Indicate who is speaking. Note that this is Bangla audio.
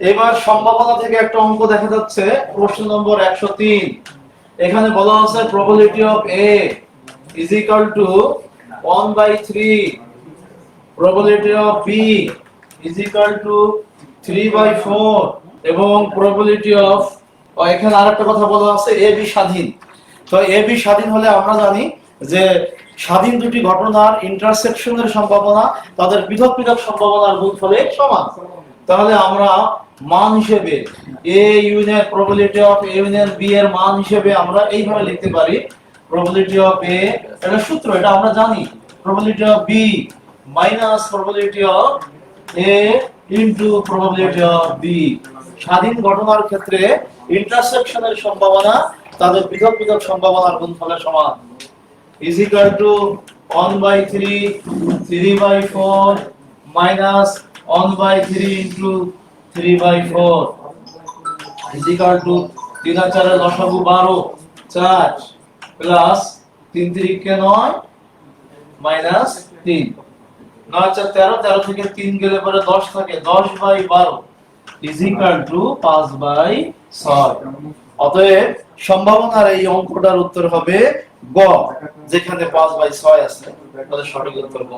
Speaker 1: এবার সম্ভাবনা থেকে একটা অঙ্ক দেখা যাচ্ছে। প্রশ্ন নম্বর একশো তিন। এখানে বলা হচ্ছে probability of A is equal to one by three probability of B is equal to three by four এবং প্রবাবিলিটি অফ এখানে আরেকটা কথা বলা আছে এ বি স্বাধীন। তো এ বি স্বাধীন হলে আমরা জানি যে স্বাধীন দুটি ঘটনার ইন্টারসেকশনের সম্ভাবনা, তাদের পৃথক পৃথক সম্ভাবনার গুণ ফলে সমান। তাহলে আমরা মান হিসেবে A union probability of A union B এর মান হিসেবে আমরা এইভাবে লিখতে পারি। প্রবাবিলিটি অফ এ এটা সূত্র, এটা আমরা জানি। Probability of B minus probability of A into probability of B স্বাধীন ঘটনার ক্ষেত্রে ইন্টারসেকশনের সম্ভাবনা তাদের পৃথক পৃথক সম্ভাবনার গুণফলের সমান। is equal to 1 by 3 3 by 4 minus 1 by 3 into 3 by 4 is equal to 3 আর 4 এর লসাগু 12 4 প্লাস 3 3 কে 9 মাইনাস 3 9 4 13 13 থেকে 3 গেলে পরে 10 থাকে। 10 by 12 is equal to 5 by 6 অতএব সম্ভাবনার এই অঙ্কটার উত্তর হবে গ, যেখানে 5 বাই 6 আছে। তাহলে সঠিক উত্তর গ।